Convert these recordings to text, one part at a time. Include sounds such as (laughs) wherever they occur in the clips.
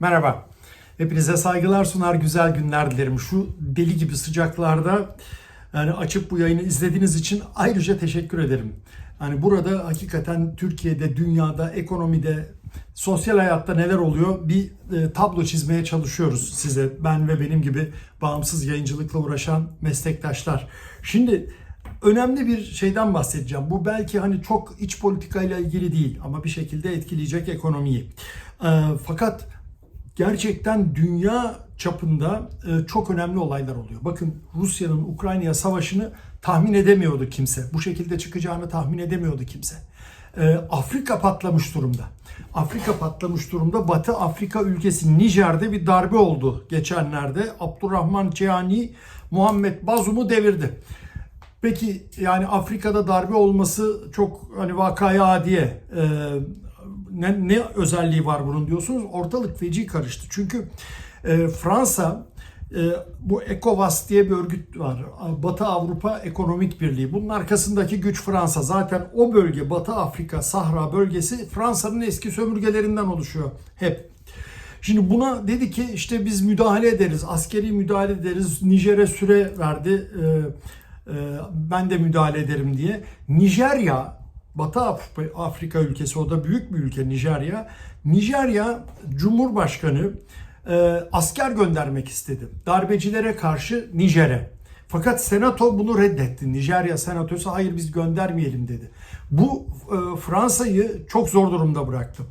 Merhaba. Hepinize saygılar sunar, güzel günler dilerim. Şu deli gibi sıcaklarda yani açıp bu yayını izlediğiniz için ayrıca teşekkür ederim. Yani burada hakikaten Türkiye'de, dünyada, ekonomide, sosyal hayatta neler oluyor bir e, tablo çizmeye çalışıyoruz size. Ben ve benim gibi bağımsız yayıncılıkla uğraşan meslektaşlar. Şimdi önemli bir şeyden bahsedeceğim. Bu belki hani çok iç politikayla ilgili değil ama bir şekilde etkileyecek ekonomiyi. E, fakat gerçekten dünya çapında e, çok önemli olaylar oluyor. Bakın Rusya'nın Ukrayna'ya savaşını tahmin edemiyordu kimse. Bu şekilde çıkacağını tahmin edemiyordu kimse. E, Afrika patlamış durumda. Afrika patlamış durumda. Batı Afrika ülkesi Nijer'de bir darbe oldu geçenlerde. Abdurrahman Cihani Muhammed Bazum'u devirdi. Peki yani Afrika'da darbe olması çok hani vakaya adiye. E, ne, ne özelliği var bunun diyorsunuz? Ortalık feci karıştı. Çünkü e, Fransa e, bu ECOWAS diye bir örgüt var. Batı Avrupa Ekonomik Birliği. Bunun arkasındaki güç Fransa. Zaten o bölge Batı Afrika Sahra bölgesi Fransa'nın eski sömürgelerinden oluşuyor hep. Şimdi buna dedi ki işte biz müdahale ederiz, askeri müdahale ederiz. Nijer'e süre verdi. E, e, ben de müdahale ederim diye. Nijerya Batı Afrika, ülkesi o da büyük bir ülke Nijerya. Nijerya Cumhurbaşkanı e, asker göndermek istedi. Darbecilere karşı Nijer'e. Fakat senato bunu reddetti. Nijerya senatosu hayır biz göndermeyelim dedi. Bu e, Fransa'yı çok zor durumda bıraktı.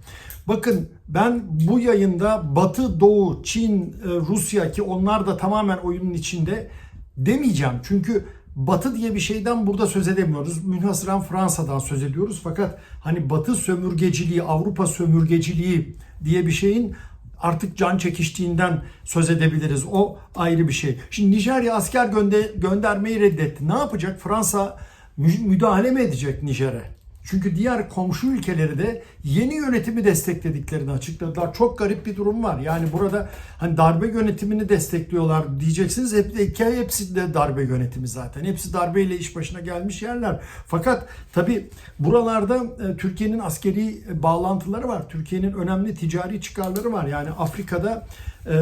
Bakın ben bu yayında Batı, Doğu, Çin, e, Rusya ki onlar da tamamen oyunun içinde demeyeceğim. Çünkü Batı diye bir şeyden burada söz edemiyoruz. Münhasıran Fransa'dan söz ediyoruz. Fakat hani Batı sömürgeciliği, Avrupa sömürgeciliği diye bir şeyin artık can çekiştiğinden söz edebiliriz. O ayrı bir şey. Şimdi Nijerya asker gönde göndermeyi reddetti. Ne yapacak? Fransa müdahale mi edecek Nijer'e? Çünkü diğer komşu ülkeleri de yeni yönetimi desteklediklerini açıkladılar. Çok garip bir durum var. Yani burada hani darbe yönetimini destekliyorlar diyeceksiniz. Hep de hikaye hepsi de darbe yönetimi zaten. Hepsi darbeyle iş başına gelmiş yerler. Fakat tabi buralarda e, Türkiye'nin askeri bağlantıları var. Türkiye'nin önemli ticari çıkarları var. Yani Afrika'da e,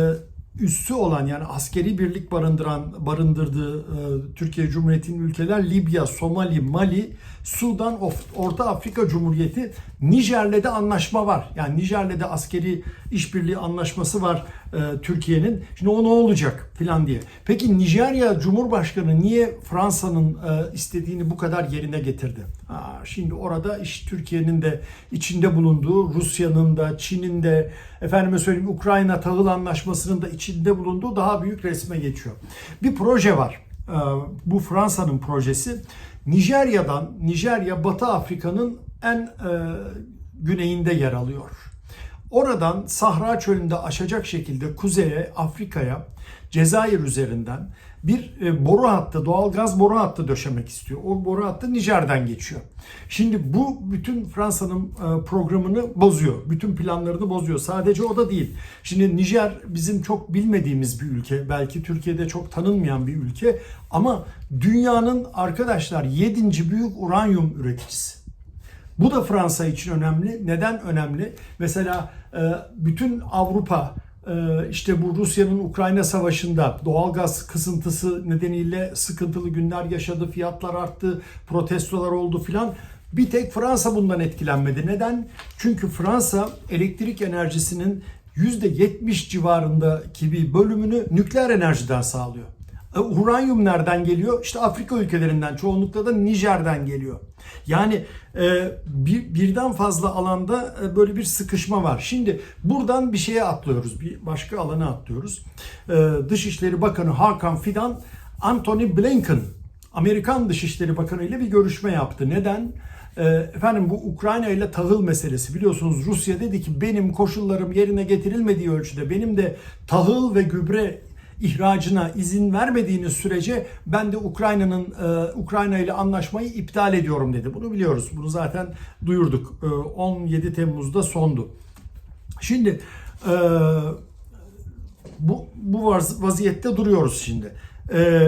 üssü olan yani askeri birlik barındıran barındırdığı e, Türkiye Cumhuriyeti'nin ülkeler Libya, Somali, Mali, Sudan, Orta Afrika Cumhuriyeti, Nijer'le de anlaşma var. Yani Nijer'le de askeri işbirliği anlaşması var Türkiye'nin. Şimdi o ne olacak filan diye. Peki Nijerya Cumhurbaşkanı niye Fransa'nın e, istediğini bu kadar yerine getirdi? Ha, şimdi orada iş Türkiye'nin de içinde bulunduğu, Rusya'nın da, Çin'in de, efendime söyleyeyim Ukrayna tahıl anlaşmasının da içinde bulunduğu daha büyük resme geçiyor. Bir proje var. E, bu Fransa'nın projesi. Nijerya'dan, Nijerya Batı Afrika'nın en e, güneyinde yer alıyor. Oradan Sahra Çölü'nde aşacak şekilde kuzeye, Afrika'ya, Cezayir üzerinden bir e, boru hattı, doğal gaz boru hattı döşemek istiyor. O boru hattı Nijer'den geçiyor. Şimdi bu bütün Fransa'nın e, programını bozuyor. Bütün planlarını bozuyor. Sadece o da değil. Şimdi Nijer bizim çok bilmediğimiz bir ülke. Belki Türkiye'de çok tanınmayan bir ülke. Ama dünyanın arkadaşlar 7. büyük uranyum üreticisi. Bu da Fransa için önemli. Neden önemli? Mesela bütün Avrupa işte bu Rusya'nın Ukrayna savaşında doğalgaz kısıntısı nedeniyle sıkıntılı günler yaşadı, fiyatlar arttı, protestolar oldu filan. Bir tek Fransa bundan etkilenmedi. Neden? Çünkü Fransa elektrik enerjisinin %70 civarındaki bir bölümünü nükleer enerjiden sağlıyor. Uranyum nereden geliyor? İşte Afrika ülkelerinden, çoğunlukla da Nijer'den geliyor. Yani e, bir, birden fazla alanda e, böyle bir sıkışma var. Şimdi buradan bir şeye atlıyoruz, bir başka alana atlıyoruz. E, Dışişleri Bakanı Hakan Fidan, Anthony Blinken, Amerikan Dışişleri Bakanı ile bir görüşme yaptı. Neden? E, efendim bu Ukrayna ile tahıl meselesi biliyorsunuz Rusya dedi ki benim koşullarım yerine getirilmediği ölçüde benim de tahıl ve gübre ihracına izin vermediğiniz sürece ben de Ukrayna'nın e, Ukrayna ile anlaşmayı iptal ediyorum dedi. Bunu biliyoruz. Bunu zaten duyurduk. E, 17 Temmuz'da sondu. Şimdi e, bu bu vaziyette duruyoruz şimdi. E,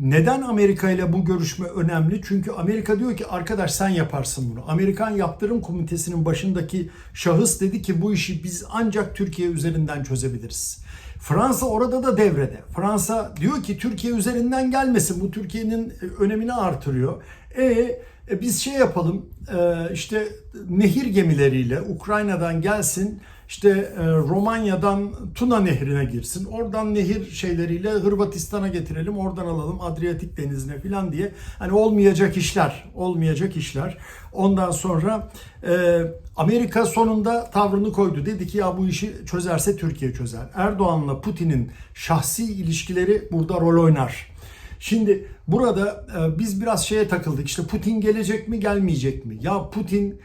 neden Amerika ile bu görüşme önemli? Çünkü Amerika diyor ki arkadaş sen yaparsın bunu. Amerikan Yaptırım Komitesi'nin başındaki şahıs dedi ki bu işi biz ancak Türkiye üzerinden çözebiliriz. Fransa orada da devrede. Fransa diyor ki Türkiye üzerinden gelmesin. Bu Türkiye'nin önemini artırıyor. E, e biz şey yapalım e, işte nehir gemileriyle Ukrayna'dan gelsin işte e, Romanya'dan Tuna Nehri'ne girsin. Oradan nehir şeyleriyle Hırvatistan'a getirelim. Oradan alalım Adriyatik Denizi'ne falan diye. Hani olmayacak işler. Olmayacak işler. Ondan sonra e, Amerika sonunda tavrını koydu. Dedi ki ya bu işi çözerse Türkiye çözer. Erdoğan'la Putin'in şahsi ilişkileri burada rol oynar. Şimdi burada e, biz biraz şeye takıldık. İşte Putin gelecek mi gelmeyecek mi? Ya Putin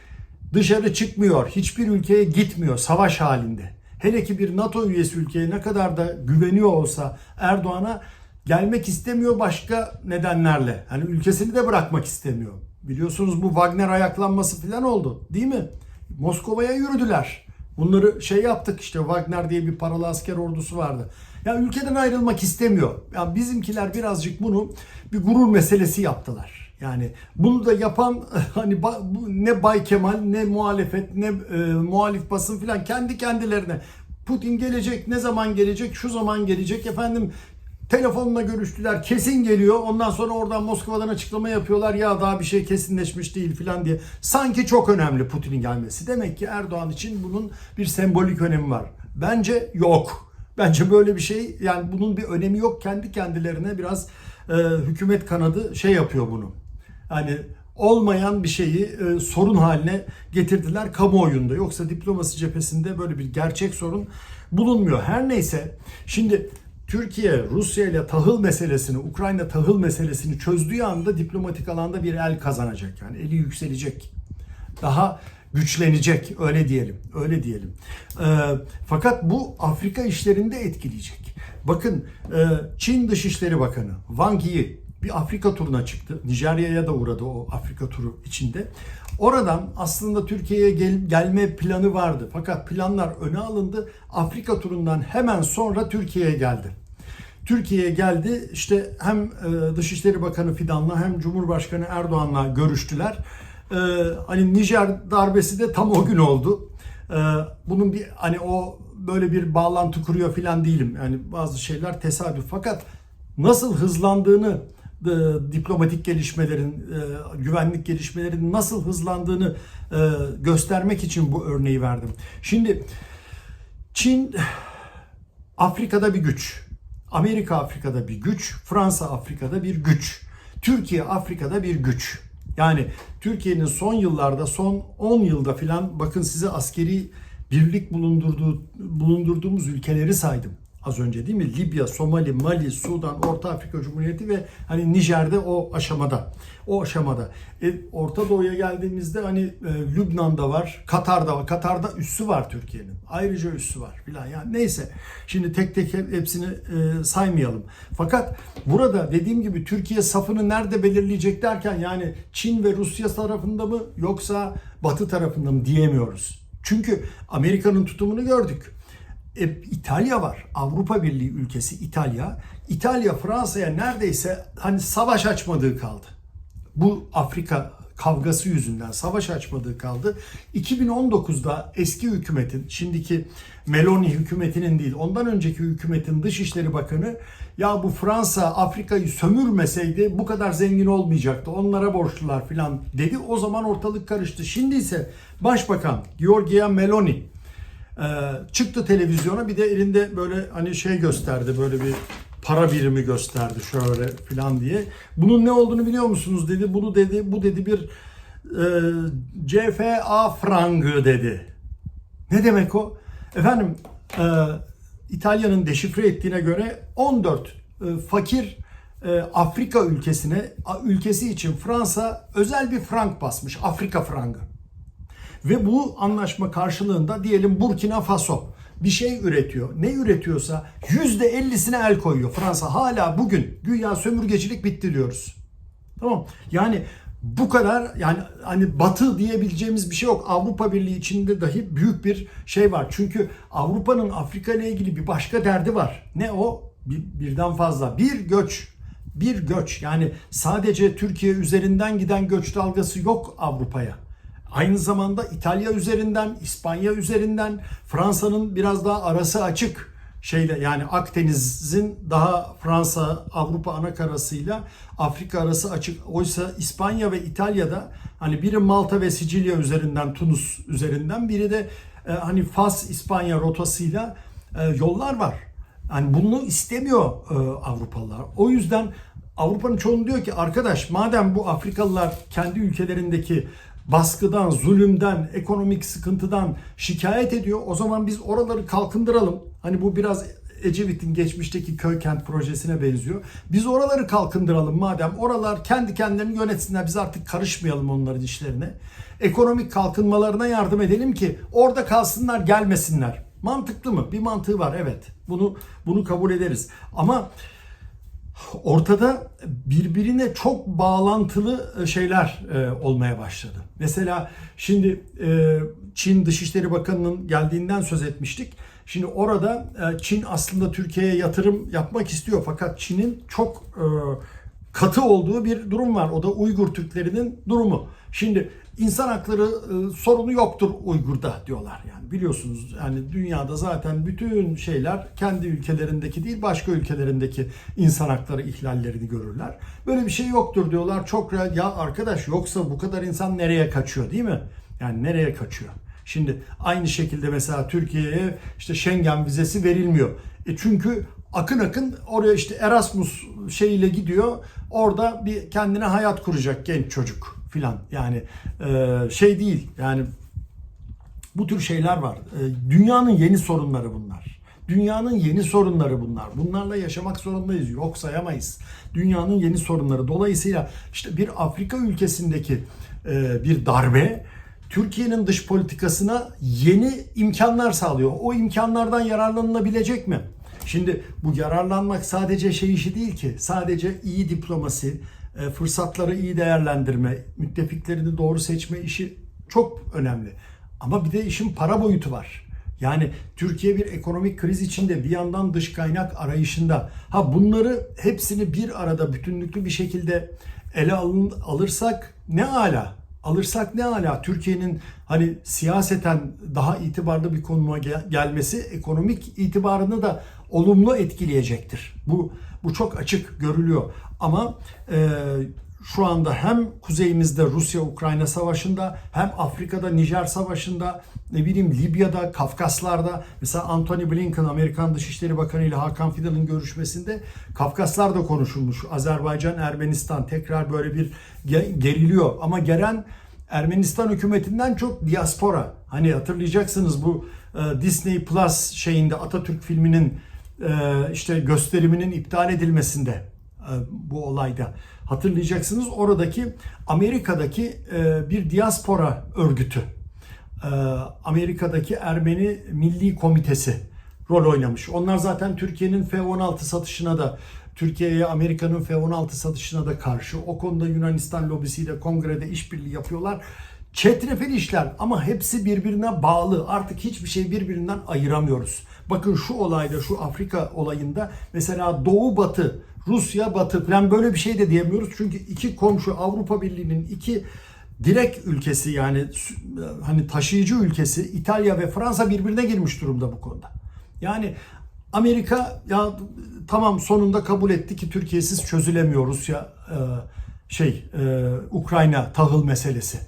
dışarı çıkmıyor. Hiçbir ülkeye gitmiyor savaş halinde. Hele ki bir NATO üyesi ülkeye ne kadar da güveniyor olsa Erdoğan'a gelmek istemiyor başka nedenlerle. Hani ülkesini de bırakmak istemiyor. Biliyorsunuz bu Wagner ayaklanması falan oldu değil mi? Moskova'ya yürüdüler. Bunları şey yaptık işte Wagner diye bir paralı asker ordusu vardı. Ya ülkeden ayrılmak istemiyor. Ya bizimkiler birazcık bunu bir gurur meselesi yaptılar. Yani bunu da yapan (laughs) hani ne Bay Kemal ne muhalefet ne e, muhalif basın filan kendi kendilerine Putin gelecek ne zaman gelecek? Şu zaman gelecek. Efendim telefonla görüştüler kesin geliyor. Ondan sonra oradan Moskova'dan açıklama yapıyorlar ya daha bir şey kesinleşmiş değil filan diye. Sanki çok önemli Putin'in gelmesi. Demek ki Erdoğan için bunun bir sembolik önemi var. Bence yok bence böyle bir şey yani bunun bir önemi yok kendi kendilerine biraz e, hükümet kanadı şey yapıyor bunu hani olmayan bir şeyi e, sorun haline getirdiler kamuoyunda. Yoksa diplomasi cephesinde böyle bir gerçek sorun bulunmuyor. Her neyse şimdi Türkiye Rusya ile tahıl meselesini, Ukrayna tahıl meselesini çözdüğü anda diplomatik alanda bir el kazanacak. Yani eli yükselecek. Daha güçlenecek öyle diyelim. Öyle diyelim. E, fakat bu Afrika işlerinde etkileyecek. Bakın e, Çin Dışişleri Bakanı Wang Yi bir Afrika turuna çıktı. Nijerya'ya da uğradı o Afrika turu içinde. Oradan aslında Türkiye'ye gel, gelme planı vardı. Fakat planlar öne alındı. Afrika turundan hemen sonra Türkiye'ye geldi. Türkiye'ye geldi. İşte hem e, Dışişleri Bakanı Fidan'la hem Cumhurbaşkanı Erdoğan'la görüştüler. E, hani Nijer darbesi de tam o gün oldu. E, bunun bir hani o böyle bir bağlantı kuruyor filan değilim. Yani bazı şeyler tesadüf. Fakat nasıl hızlandığını e, diplomatik gelişmelerin, e, güvenlik gelişmelerin nasıl hızlandığını e, göstermek için bu örneği verdim. Şimdi Çin Afrika'da bir güç. Amerika Afrika'da bir güç, Fransa Afrika'da bir güç. Türkiye Afrika'da bir güç. Yani Türkiye'nin son yıllarda, son 10 yılda filan bakın size askeri birlik bulundurduğu, bulundurduğumuz ülkeleri saydım az önce değil mi? Libya, Somali, Mali, Sudan, Orta Afrika Cumhuriyeti ve hani Nijer'de o aşamada. O aşamada. E, Orta Doğu'ya geldiğimizde hani e, Lübnan'da var, Katar'da var. Katar'da üssü var Türkiye'nin. Ayrıca üssü var filan. Yani neyse. Şimdi tek tek hepsini e, saymayalım. Fakat burada dediğim gibi Türkiye safını nerede belirleyecek derken yani Çin ve Rusya tarafında mı yoksa Batı tarafında mı diyemiyoruz. Çünkü Amerika'nın tutumunu gördük. E, İtalya var. Avrupa Birliği ülkesi İtalya. İtalya Fransa'ya neredeyse hani savaş açmadığı kaldı. Bu Afrika kavgası yüzünden savaş açmadığı kaldı. 2019'da eski hükümetin, şimdiki Meloni hükümetinin değil, ondan önceki hükümetin Dışişleri Bakanı ya bu Fransa Afrika'yı sömürmeseydi bu kadar zengin olmayacaktı. Onlara borçlular filan dedi. O zaman ortalık karıştı. Şimdi ise Başbakan Giorgia Meloni ee, çıktı televizyona bir de elinde böyle hani şey gösterdi böyle bir para birimi gösterdi şöyle filan diye. Bunun ne olduğunu biliyor musunuz dedi. Bunu dedi bu dedi bir e, CFA frangı dedi. Ne demek o? Efendim e, İtalya'nın deşifre ettiğine göre 14 e, fakir e, Afrika ülkesine ülkesi için Fransa özel bir frank basmış. Afrika frangı. Ve bu anlaşma karşılığında diyelim Burkina Faso bir şey üretiyor. Ne üretiyorsa %50'sine el koyuyor Fransa. Hala bugün güya sömürgecilik bitti diyoruz. Tamam. Yani bu kadar yani hani batı diyebileceğimiz bir şey yok. Avrupa Birliği içinde dahi büyük bir şey var. Çünkü Avrupa'nın Afrika ile ilgili bir başka derdi var. Ne o? Bir, birden fazla. Bir göç. bir göç. Yani sadece Türkiye üzerinden giden göç dalgası yok Avrupa'ya. Aynı zamanda İtalya üzerinden, İspanya üzerinden, Fransa'nın biraz daha arası açık şeyle yani Akdeniz'in daha Fransa Avrupa ana karasıyla Afrika arası açık. Oysa İspanya ve İtalya'da hani biri Malta ve Sicilya üzerinden Tunus üzerinden biri de e, hani Fas İspanya rotasıyla e, yollar var. Yani bunu istemiyor e, Avrupalılar. O yüzden Avrupa'nın çoğunu diyor ki arkadaş madem bu Afrikalılar kendi ülkelerindeki baskıdan, zulümden, ekonomik sıkıntıdan şikayet ediyor. O zaman biz oraları kalkındıralım. Hani bu biraz Ecevit'in geçmişteki köy kent projesine benziyor. Biz oraları kalkındıralım madem. Oralar kendi kendilerini yönetsinler. Biz artık karışmayalım onların işlerine. Ekonomik kalkınmalarına yardım edelim ki orada kalsınlar, gelmesinler. Mantıklı mı? Bir mantığı var evet. Bunu bunu kabul ederiz. Ama ortada birbirine çok bağlantılı e, şeyler e, olmaya başladı. Mesela şimdi e, Çin Dışişleri Bakanı'nın geldiğinden söz etmiştik. Şimdi orada Çin aslında Türkiye'ye yatırım yapmak istiyor fakat Çin'in çok katı olduğu bir durum var. O da Uygur Türklerinin durumu. Şimdi insan hakları sorunu yoktur Uygur'da diyorlar. Yani biliyorsunuz yani dünyada zaten bütün şeyler kendi ülkelerindeki değil başka ülkelerindeki insan hakları ihlallerini görürler. Böyle bir şey yoktur diyorlar. Çok ya arkadaş yoksa bu kadar insan nereye kaçıyor değil mi? Yani nereye kaçıyor? Şimdi aynı şekilde mesela Türkiye'ye işte Schengen vizesi verilmiyor. E çünkü akın akın oraya işte Erasmus şeyiyle gidiyor. Orada bir kendine hayat kuracak genç çocuk filan. Yani e, şey değil. Yani bu tür şeyler var. E, dünyanın yeni sorunları bunlar. Dünyanın yeni sorunları bunlar. Bunlarla yaşamak zorundayız. Yok sayamayız. Dünyanın yeni sorunları. Dolayısıyla işte bir Afrika ülkesindeki e, bir darbe Türkiye'nin dış politikasına yeni imkanlar sağlıyor. O imkanlardan yararlanılabilecek mi? Şimdi bu yararlanmak sadece şey işi değil ki. Sadece iyi diplomasi, fırsatları iyi değerlendirme, müttefiklerini doğru seçme işi çok önemli. Ama bir de işin para boyutu var. Yani Türkiye bir ekonomik kriz içinde bir yandan dış kaynak arayışında. Ha bunları hepsini bir arada bütünlüklü bir şekilde ele alın, alırsak ne ala alırsak ne ala Türkiye'nin hani siyaseten daha itibarlı bir konuma gel- gelmesi ekonomik itibarını da olumlu etkileyecektir. Bu bu çok açık görülüyor. Ama e, şu anda hem kuzeyimizde Rusya-Ukrayna savaşında hem Afrika'da Nijer savaşında ne bileyim Libya'da, Kafkaslar'da mesela Anthony Blinken Amerikan Dışişleri Bakanı ile Hakan Fidan'ın görüşmesinde Kafkaslar'da konuşulmuş. Azerbaycan, Ermenistan tekrar böyle bir geriliyor ama gelen Ermenistan hükümetinden çok diaspora. Hani hatırlayacaksınız bu e, Disney Plus şeyinde Atatürk filminin işte gösteriminin iptal edilmesinde e, bu olayda hatırlayacaksınız oradaki Amerika'daki e, bir diaspora örgütü e, Amerika'daki Ermeni Milli Komitesi rol oynamış. Onlar zaten Türkiye'nin F-16 satışına da Türkiye'ye Amerika'nın F-16 satışına da karşı. O konuda Yunanistan lobisiyle kongrede işbirliği yapıyorlar. Çetrefil işler ama hepsi birbirine bağlı. Artık hiçbir şey birbirinden ayıramıyoruz. Bakın şu olayda, şu Afrika olayında mesela Doğu Batı, Rusya Batı falan böyle bir şey de diyemiyoruz. Çünkü iki komşu Avrupa Birliği'nin iki direkt ülkesi yani hani taşıyıcı ülkesi İtalya ve Fransa birbirine girmiş durumda bu konuda. Yani Amerika ya tamam sonunda kabul etti ki Türkiye'siz çözülemiyor Rusya e, şey e, Ukrayna tahıl meselesi.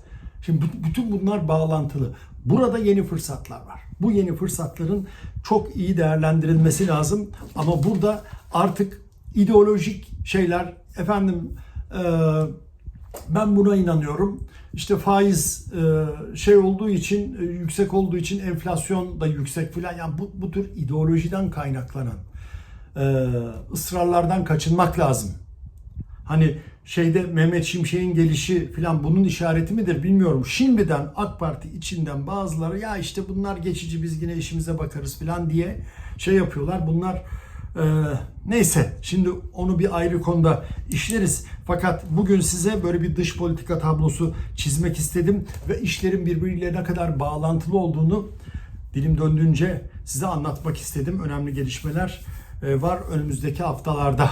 Şimdi bütün bunlar bağlantılı. Burada yeni fırsatlar var. Bu yeni fırsatların çok iyi değerlendirilmesi lazım. Ama burada artık ideolojik şeyler efendim e, ben buna inanıyorum. İşte faiz e, şey olduğu için e, yüksek olduğu için enflasyon da yüksek filan. Yani bu, bu tür ideolojiden kaynaklanan e, ısrarlardan kaçınmak lazım. Hani şeyde Mehmet Şimşek'in gelişi filan bunun işareti midir bilmiyorum. Şimdiden AK Parti içinden bazıları ya işte bunlar geçici biz yine işimize bakarız filan diye şey yapıyorlar. Bunlar ee, neyse şimdi onu bir ayrı konuda işleriz. Fakat bugün size böyle bir dış politika tablosu çizmek istedim ve işlerin birbiriyle ne kadar bağlantılı olduğunu dilim döndüğünce size anlatmak istedim. Önemli gelişmeler e, var önümüzdeki haftalarda.